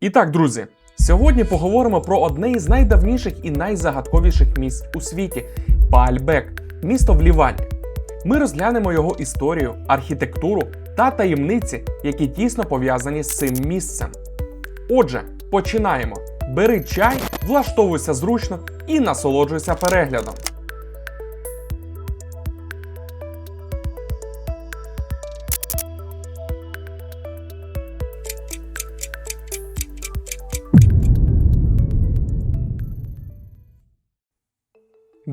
І так, друзі, сьогодні поговоримо про одне із найдавніших і найзагадковіших міст у світі Баальбек, місто в Лівані. Ми розглянемо його історію, архітектуру та таємниці, які тісно пов'язані з цим місцем. Отже, починаємо. Бери чай, влаштовуйся зручно і насолоджуйся переглядом.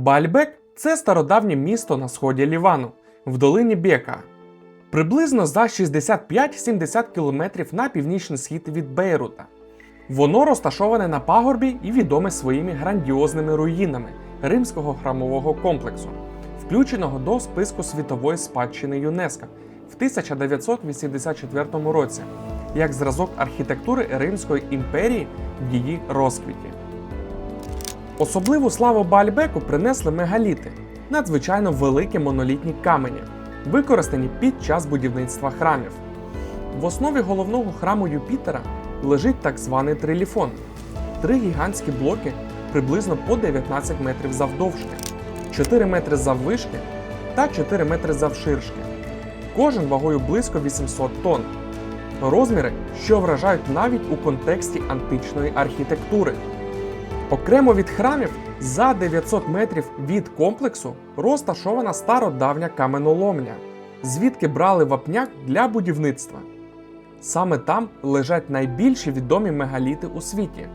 Бальбек це стародавнє місто на сході Лівану, в долині Бека. Приблизно за 65-70 кілометрів на північний схід від Бейрута. Воно розташоване на пагорбі і відоме своїми грандіозними руїнами римського храмового комплексу, включеного до списку світової спадщини ЮНЕСКО в 1984 році, як зразок архітектури Римської імперії в її розквіті. Особливу славу Баальбеку принесли мегаліти надзвичайно великі монолітні камені, використані під час будівництва храмів. В основі головного храму Юпітера лежить так званий триліфон три гігантські блоки приблизно по 19 метрів завдовжки, 4 метри заввишки та 4 метри завширшки. Кожен вагою близько 800 тонн. Розміри, що вражають навіть у контексті античної архітектури. Окремо від храмів за 900 метрів від комплексу розташована стародавня каменоломня, звідки брали вапняк для будівництва. Саме там лежать найбільші відомі мегаліти у світі: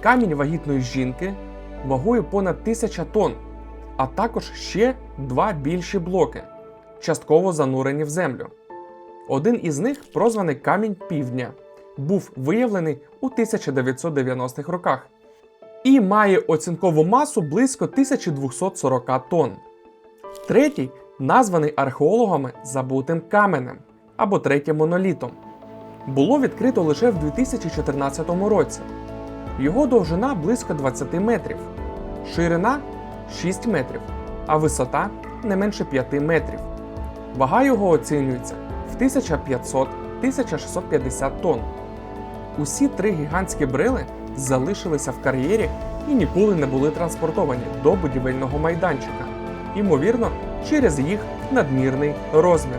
камінь вагітної жінки вагою понад 1000 тонн, а також ще два більші блоки, частково занурені в землю. Один із них, прозваний Камінь Півдня, був виявлений у 1990-х роках і має оцінкову масу близько 1240 тонн. Третій названий археологами забутим каменем або третім монолітом. Було відкрито лише в 2014 році. Його довжина близько 20 метрів, ширина 6 метрів, а висота не менше 5 метрів. Вага його оцінюється в 1500-1650 тонн. Усі три гігантські брили залишилися в кар'єрі і ніколи не були транспортовані до будівельного майданчика, ймовірно, через їх надмірний розмір.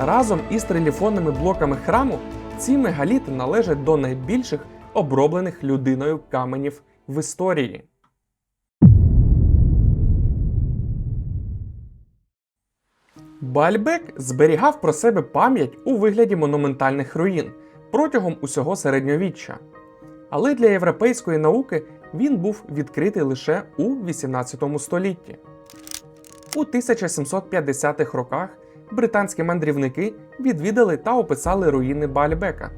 Разом із триліфонними блоками храму ці мегаліти належать до найбільших оброблених людиною каменів в історії. Бальбек зберігав про себе пам'ять у вигляді монументальних руїн протягом усього середньовіччя. Але для європейської науки він був відкритий лише у 18 столітті. У 1750-х роках британські мандрівники відвідали та описали руїни Баальбека,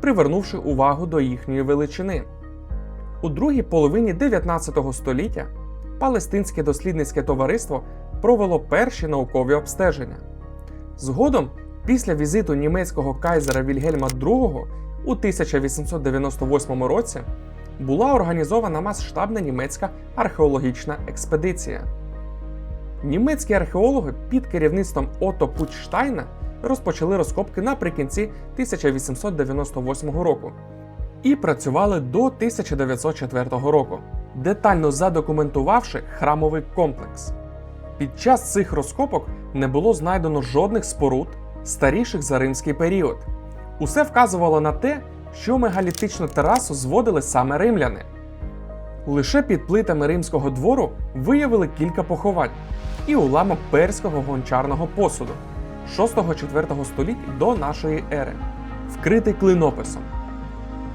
привернувши увагу до їхньої величини. У другій половині 19 століття Палестинське дослідницьке товариство провело перші наукові обстеження. Згодом, після візиту німецького кайзера Вільгельма II у 1898 році була організована масштабна німецька археологічна експедиція. Німецькі археологи під керівництвом Ото Путштайна розпочали розкопки наприкінці 1898 року і працювали до 1904 року, детально задокументувавши храмовий комплекс. Під час цих розкопок не було знайдено жодних споруд, старіших за римський період. Усе вказувало на те, що мегалітичну терасу зводили саме римляни. Лише під плитами римського двору виявили кілька поховань і уламок перського гончарного посуду 6-4 століть до нашої ери, вкритий клинописом.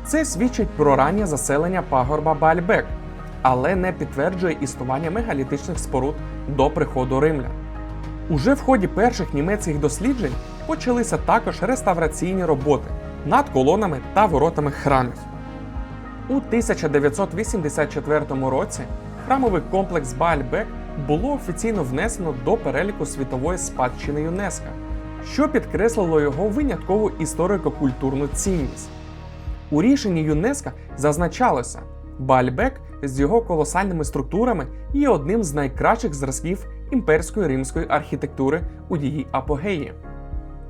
Це свідчить про раннє заселення пагорба Бальбек, але не підтверджує існування мегалітичних споруд до приходу римлян. Уже в ході перших німецьких досліджень почалися також реставраційні роботи над колонами та воротами храмів. У 1984 році храмовий комплекс Баальбек було офіційно внесено до переліку світової спадщини ЮНЕСКО, що підкреслило його виняткову історико-культурну цінність. У рішенні ЮНЕСКО зазначалося, Баальбек з його колосальними структурами є одним з найкращих зразків імперської римської архітектури у її апогеї.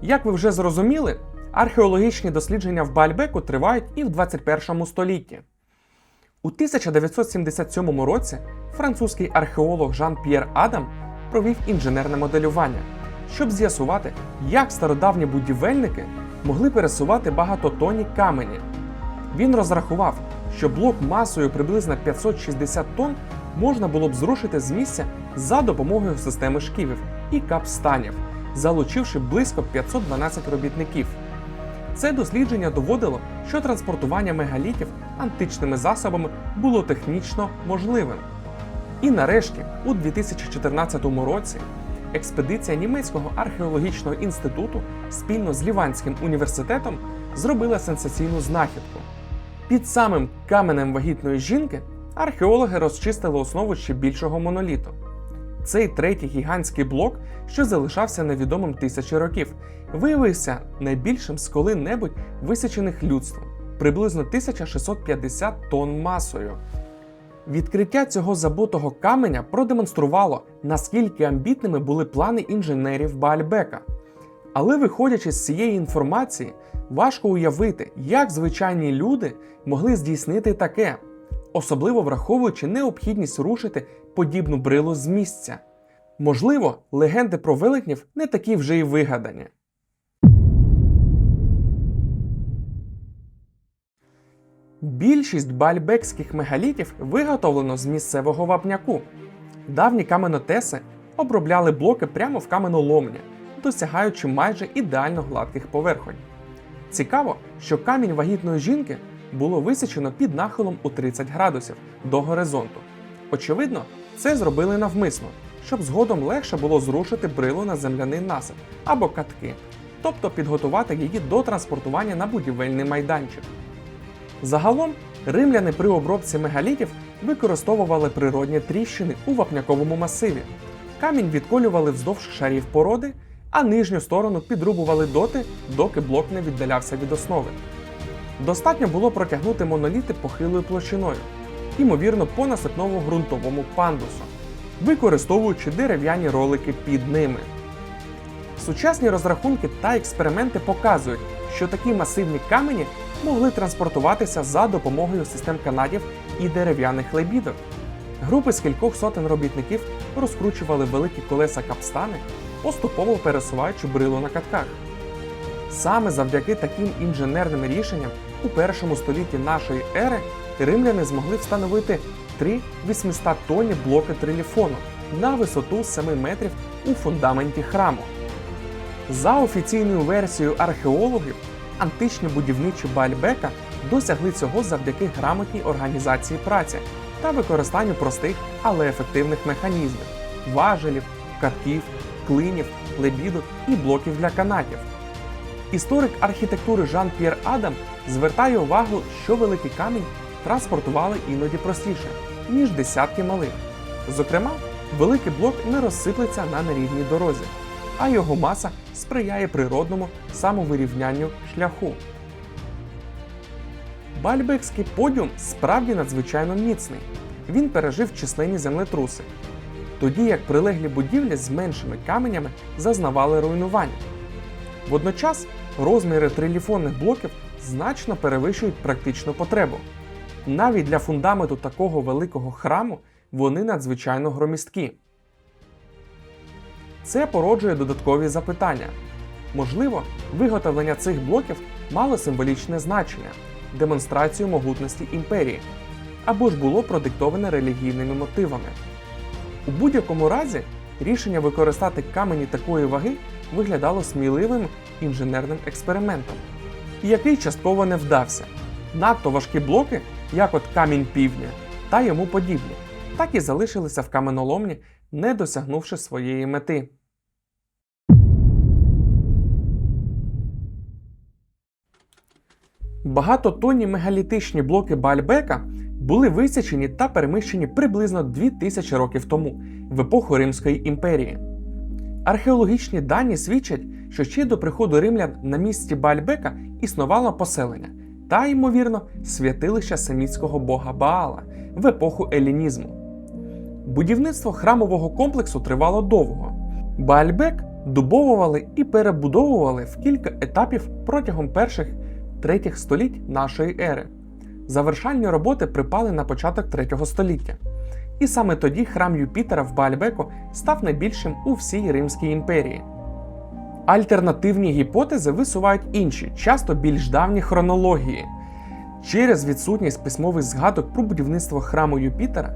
Як ви вже зрозуміли, Археологічні дослідження в Баальбеку тривають і в 21 столітті. У 1977 році французький археолог Жан-П'єр Адам провів інженерне моделювання, щоб з'ясувати, як стародавні будівельники могли пересувати багатотонні камені. Він розрахував, що блок масою приблизно 560 тонн можна було б зрушити з місця за допомогою системи шківів і капстанів, залучивши близько 512 робітників. Це дослідження доводило, що транспортування мегалітів античними засобами було технічно можливим. І нарешті, у 2014 році, експедиція німецького археологічного інституту спільно з Ліванським університетом зробила сенсаційну знахідку. Під самим каменем вагітної жінки археологи розчистили основу ще більшого моноліту. Цей третій гігантський блок, що залишався невідомим тисячі років, виявився найбільшим з коли-небудь висічених людством приблизно 1650 тонн масою. Відкриття цього забутого каменя продемонструвало, наскільки амбітними були плани інженерів Баальбека. Але виходячи з цієї інформації, важко уявити, як звичайні люди могли здійснити таке, особливо враховуючи необхідність рушити подібну брилу з місця. Можливо, легенди про велетнів не такі вже й вигадані. Більшість бальбекських мегалітів виготовлено з місцевого вапняку. Давні каменотеси обробляли блоки прямо в каменоломні, досягаючи майже ідеально гладких поверхонь. Цікаво, що камінь вагітної жінки було висічено під нахилом у 30 градусів до горизонту. Очевидно, це зробили навмисно, щоб згодом легше було зрушити брилу на земляний насип або катки, тобто підготувати її до транспортування на будівельний майданчик. Загалом, римляни при обробці мегалітів використовували природні тріщини у вапняковому масиві. Камінь відколювали вздовж шарів породи, а нижню сторону підрубували доти, доки блок не віддалявся від основи. Достатньо було протягнути моноліти похилою площиною, ймовірно, по насипному ґрунтовому пандусу, використовуючи дерев'яні ролики під ними. Сучасні розрахунки та експерименти показують, що такі масивні камені могли транспортуватися за допомогою систем канатів і дерев'яних лебідок. Групи з кількох сотень робітників розкручували великі колеса капстани, поступово пересуваючи брилу на катках. Саме завдяки таким інженерним рішенням у першому столітті нашої ери римляни змогли встановити три 800 тонні блоки триліфону на висоту 7 метрів у фундаменті храму. За офіційною версією археологів, античні будівничі Баальбека досягли цього завдяки грамотній організації праці та використанню простих, але ефективних механізмів важелів, катків, клинів, лебідок і блоків для канатів. Історик архітектури Жан-П'єр Адам звертає увагу, що великий камінь транспортували іноді простіше, ніж десятки малих. Зокрема, великий блок не розсиплеться на нерівній дорозі, а його маса сприяє природному самовирівнянню шляху. Бальбекський подіум справді надзвичайно міцний. Він пережив численні землетруси, тоді як прилеглі будівлі з меншими каменями зазнавали руйнування. Водночас розміри триліфонних блоків значно перевищують практичну потребу. Навіть для фундаменту такого великого храму вони надзвичайно громісткі. Це породжує додаткові запитання. Можливо, виготовлення цих блоків мало символічне значення, демонстрацію могутності імперії, або ж було продиктоване релігійними мотивами. У будь-якому разі рішення використати камені такої ваги виглядало сміливим інженерним експериментом, який частково не вдався. Надто важкі блоки, як от камінь півдня та йому подібні, так і залишилися в каменоломні, не досягнувши своєї мети. Багатотонні мегалітичні блоки Баальбека були висічені та переміщені приблизно 2000 років тому, в епоху Римської імперії. Археологічні дані свідчать, що ще до приходу римлян на місці Баальбека існувало поселення та, ймовірно, святилище семітського бога Баала в епоху елінізму. Будівництво храмового комплексу тривало довго. Баальбек добовували і перебудовували в кілька етапів протягом перших третіх століть нашої ери. Завершальні роботи припали на початок третього століття. І саме тоді храм Юпітера в Баальбеку став найбільшим у всій Римській імперії. Альтернативні гіпотези висувають інші, часто більш давні хронології. Через відсутність письмових згадок про будівництво храму Юпітера,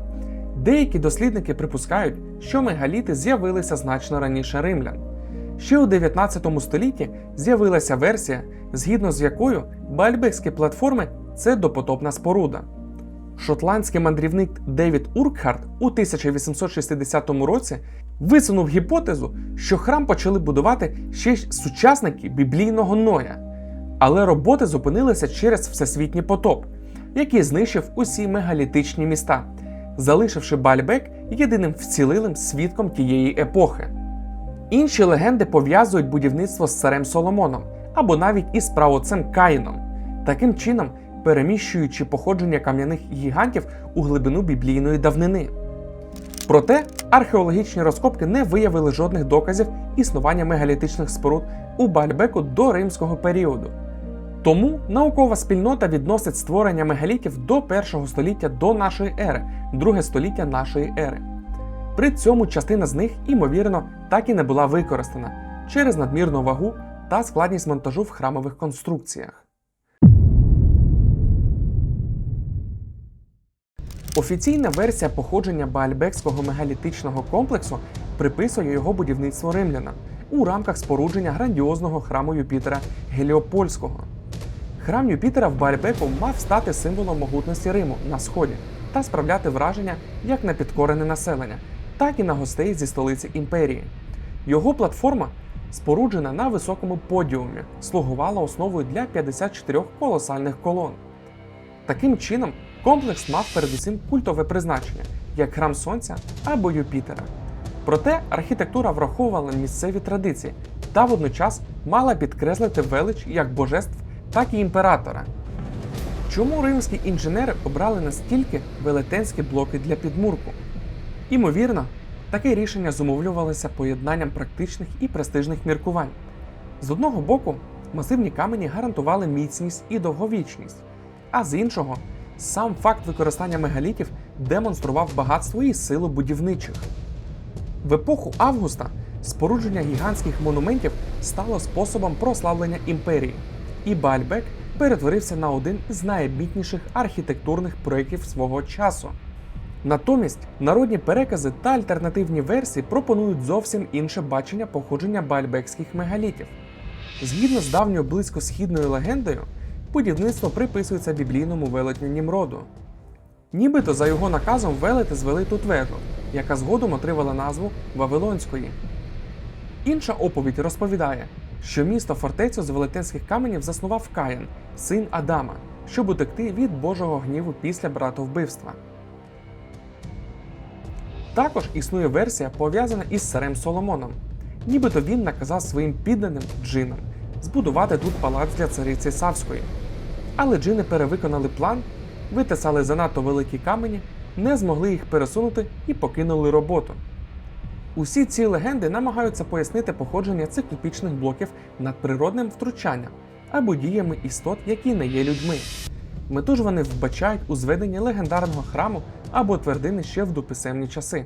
деякі дослідники припускають, що мегаліти з'явилися значно раніше римлян. Ще у 19 столітті з'явилася версія, згідно з якою бальбекські платформи це допотопна споруда. Шотландський мандрівник Девід Уркхарт у 1860 році висунув гіпотезу, що храм почали будувати ще й сучасники біблійного Ноя. Але роботи зупинилися через всесвітній потоп, який знищив усі мегалітичні міста, залишивши Бальбек єдиним вцілилим свідком тієї епохи. Інші легенди пов'язують будівництво з царем Соломоном або навіть із правоцем Каїном, таким чином переміщуючи походження кам'яних гігантів у глибину біблійної давнини. Проте археологічні розкопки не виявили жодних доказів існування мегалітичних споруд у Бальбеку до римського періоду. Тому наукова спільнота відносить створення мегалітів до першого століття до нашої ери, друге століття нашої ери. При цьому частина з них, ймовірно, так і не була використана через надмірну вагу та складність монтажу в храмових конструкціях. Офіційна версія походження Баальбекського мегалітичного комплексу приписує його будівництво римлянам у рамках спорудження грандіозного храму Юпітера Геліопольського. Храм Юпітера в Баальбеку мав стати символом могутності Риму на сході та справляти враження як на підкорене населення, так і на гостей зі столиці імперії. Його платформа, споруджена на високому подіумі, слугувала основою для 54 колосальних колон. Таким чином, комплекс мав передусім культове призначення, як храм Сонця або Юпітера. Проте архітектура враховувала місцеві традиції та водночас мала підкреслити велич як божеств, так і імператора. Чому римські інженери обрали настільки велетенські блоки для підмурку? Імовірно, таке рішення зумовлювалося поєднанням практичних і престижних міркувань. З одного боку, масивні камені гарантували міцність і довговічність, а з іншого, сам факт використання мегалітів демонстрував багатство і силу будівничих. В епоху Августа спорудження гігантських монументів стало способом прославлення імперії, і Бальбек перетворився на один з найбітніших архітектурних проєктів свого часу. Натомість народні перекази та альтернативні версії пропонують зовсім інше бачення походження бальбекських мегалітів. Згідно з давньою близькосхідною легендою, будівництво приписується біблійному велетню Німроду. Нібито за його наказом велети звели тут вежу, яка згодом отримала назву Вавилонської. Інша оповідь розповідає, що місто фортецю з велетенських каменів заснував Каїн, син Адама, щоб утекти від Божого гніву після братовбивства. Також існує версія, пов'язана із царем Соломоном. Нібито він наказав своїм підданим джинам збудувати тут палац для цариці Савської. Але джини перевиконали план, витисали занадто великі камені, не змогли їх пересунути і покинули роботу. Усі ці легенди намагаються пояснити походження циклопічних блоків надприродним втручанням або діями істот, які не є людьми. Мету ж вони вбачають у зведенні легендарного храму або твердини ще в дописемні часи.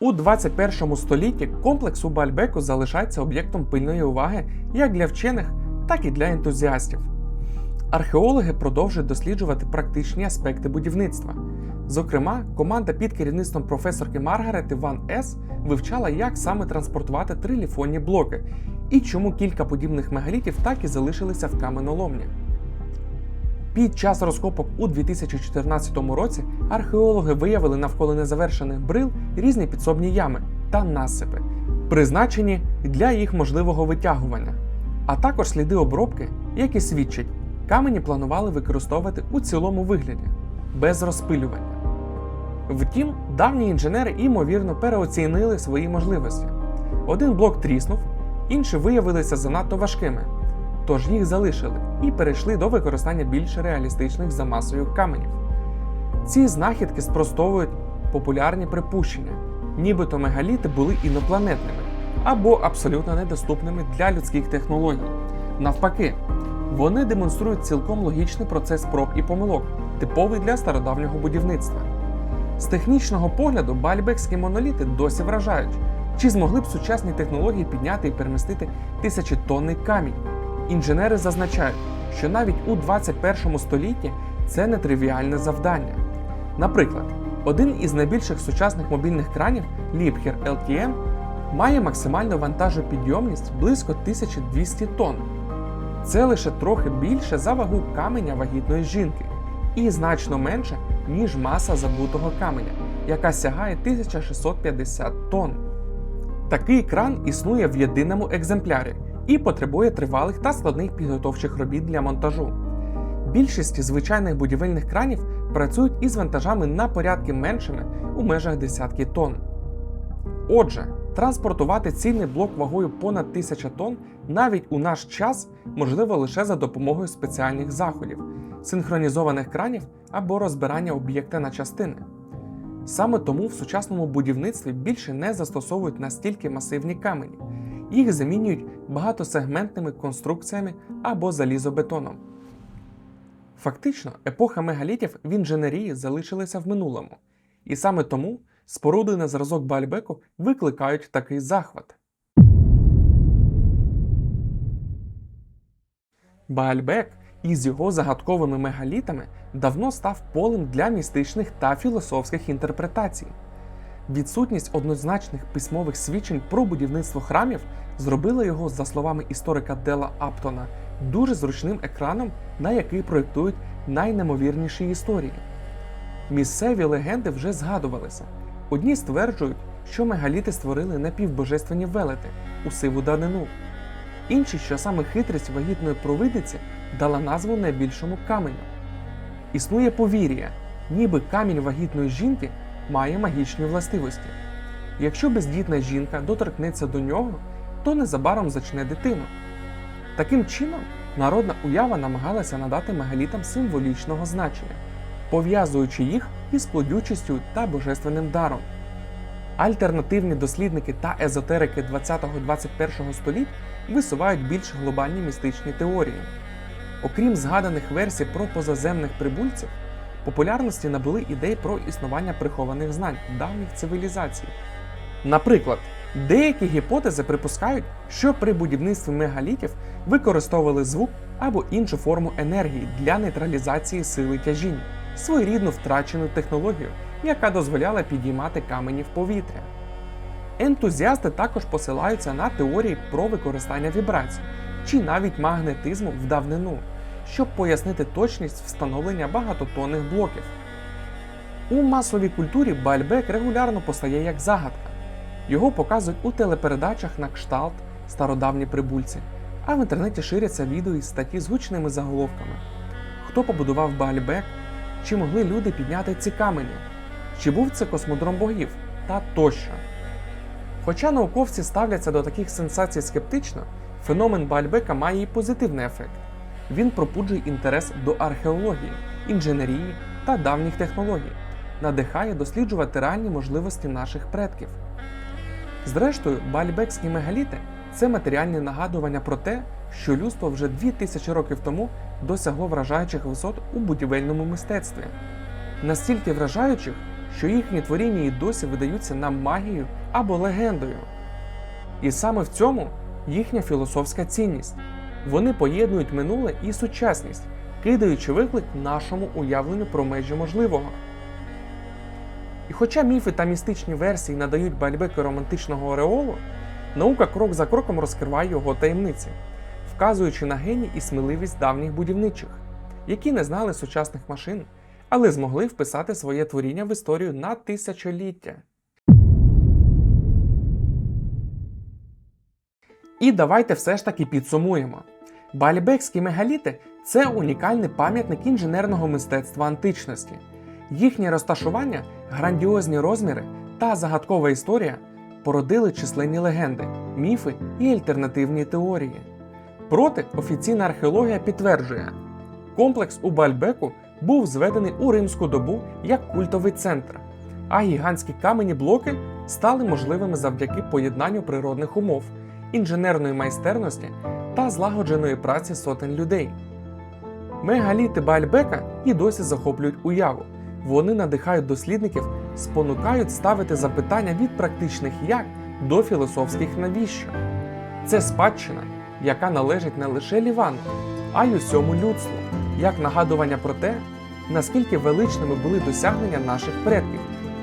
У 21 столітті комплекс у Бальбеку залишається об'єктом пильної уваги як для вчених, так і для ентузіастів. Археологи продовжують досліджувати практичні аспекти будівництва. Зокрема, команда під керівництвом професорки Маргарети Ван Ес вивчала, як саме транспортувати триліфонні блоки і чому кілька подібних мегалітів так і залишилися в каменоломні. Під час розкопок у 2014 році археологи виявили навколо незавершених брил різні підсобні ями та насипи, призначені для їх можливого витягування, а також сліди обробки, які свідчать, камені планували використовувати у цілому вигляді, без розпилювання. Втім, давні інженери ймовірно переоцінили свої можливості. Один блок тріснув, інші виявилися занадто важкими, тож їх залишили і перейшли до використання більш реалістичних за масою каменів. Ці знахідки спростовують популярні припущення, нібито мегаліти були інопланетними або абсолютно недоступними для людських технологій. Навпаки, вони демонструють цілком логічний процес проб і помилок, типовий для стародавнього будівництва. З технічного погляду бальбекські моноліти досі вражають, чи змогли б сучасні технології підняти і перемістити тисячотонний камінь. Інженери зазначають, що навіть у 21 столітті це нетривіальне завдання. Наприклад, один із найбільших сучасних мобільних кранів Liebherr LTM має максимальну вантажопідйомність близько 1200 тонн. Це лише трохи більше за вагу каменя вагітної жінки і значно менше, ніж маса забутого каменя, яка сягає 1650 тонн. Такий кран існує в єдиному екземплярі і потребує тривалих та складних підготовчих робіт для монтажу. Більшість звичайних будівельних кранів працюють із вантажами на порядки меншими у межах десятки тонн. Отже, транспортувати цільний блок вагою понад 1000 тонн навіть у наш час можливо лише за допомогою спеціальних заходів, синхронізованих кранів або розбирання об'єкта на частини. Саме тому в сучасному будівництві більше не застосовують настільки масивні камені, їх замінюють багатосегментними конструкціями або залізобетоном. Фактично, епоха мегалітів в інженерії залишилася в минулому, і саме тому споруди на зразок Бальбеку викликають такий захват. Баальбек із його загадковими мегалітами давно став полем для містичних та філософських інтерпретацій. Відсутність однозначних письмових свідчень про будівництво храмів зробила його, за словами історика Дела Аптона, дуже зручним екраном, на який проєктують найнемовірніші історії. Місцеві легенди вже згадувалися. Одні стверджують, що мегаліти створили напівбожественні велети у сиву данину. Інші, що саме хитрість вагітної провидиці дала назву найбільшому каменю. Існує повір'я, ніби камінь вагітної жінки має магічні властивості. Якщо бездітна жінка доторкнеться до нього, то незабаром зачне дитину. Таким чином, народна уява намагалася надати мегалітам символічного значення, пов'язуючи їх із плодючістю та божественним даром. Альтернативні дослідники та езотерики 20-21 століть висувають більш глобальні містичні теорії. Окрім згаданих версій про позаземних прибульців, популярності набули ідеї про існування прихованих знань давніх цивілізацій. Наприклад, деякі гіпотези припускають, що при будівництві мегалітів використовували звук або іншу форму енергії для нейтралізації сили тяжіння, своєрідну втрачену технологію, яка дозволяла підіймати камені в повітря. Ентузіасти також посилаються на теорії про використання вібрацій чи навіть магнетизму в давнину, щоб пояснити точність встановлення багатотонних блоків. У масовій культурі Бальбек регулярно постає як загадка. Його показують у телепередачах на кшталт стародавні прибульці, а в інтернеті ширяться відео і статті з гучними заголовками. Хто побудував Бальбек? Чи могли люди підняти ці камені? Чи був це космодром богів? Та тощо. Хоча науковці ставляться до таких сенсацій скептично, феномен Бальбека має і позитивний ефект. Він пропуджує інтерес до археології, інженерії та давніх технологій, надихає досліджувати реальні можливості наших предків. Зрештою, бальбекські мегаліти це матеріальне нагадування про те, що людство вже 2000 років тому досягло вражаючих висот у будівельному мистецтві. Настільки вражаючих, що їхні творіння і досі видаються нам магією або легендою. І саме в цьому їхня філософська цінність. Вони поєднують минуле і сучасність, кидаючи виклик нашому уявленню про межі можливого. І хоча міфи та містичні версії надають Бальбеку романтичного ореолу, наука крок за кроком розкриває його таємниці, вказуючи на геній і сміливість давніх будівничих, які не знали сучасних машин, але змогли вписати своє творіння в історію на тисячоліття. І давайте все ж таки підсумуємо. Бальбекські мегаліти це унікальний пам'ятник інженерного мистецтва античності. Їхнє розташування, грандіозні розміри та загадкова історія породили численні легенди, міфи і альтернативні теорії. Проте офіційна археологія підтверджує, комплекс у Бальбеку був зведений у римську добу як культовий центр. А гігантські камені блоки стали можливими завдяки поєднанню природних умов, інженерної майстерності та злагодженої праці сотень людей. Мегаліти Баальбека і досі захоплюють уяву. Вони надихають дослідників, спонукають ставити запитання від практичних як до філософських навіщо. Це спадщина, яка належить не лише Лівану, а й усьому людству, як нагадування про те, наскільки величними були досягнення наших предків,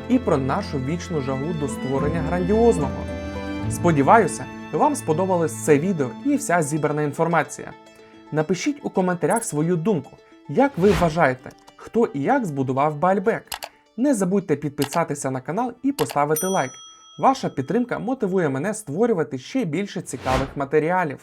і про нашу вічну жагу до створення грандіозного. Сподіваюся, вам сподобалось це відео і вся зібрана інформація. Напишіть у коментарях свою думку, як ви вважаєте, хто і як збудував бальбек. Не забудьте підписатися на канал і поставити лайк. Ваша підтримка мотивує мене створювати ще більше цікавих матеріалів.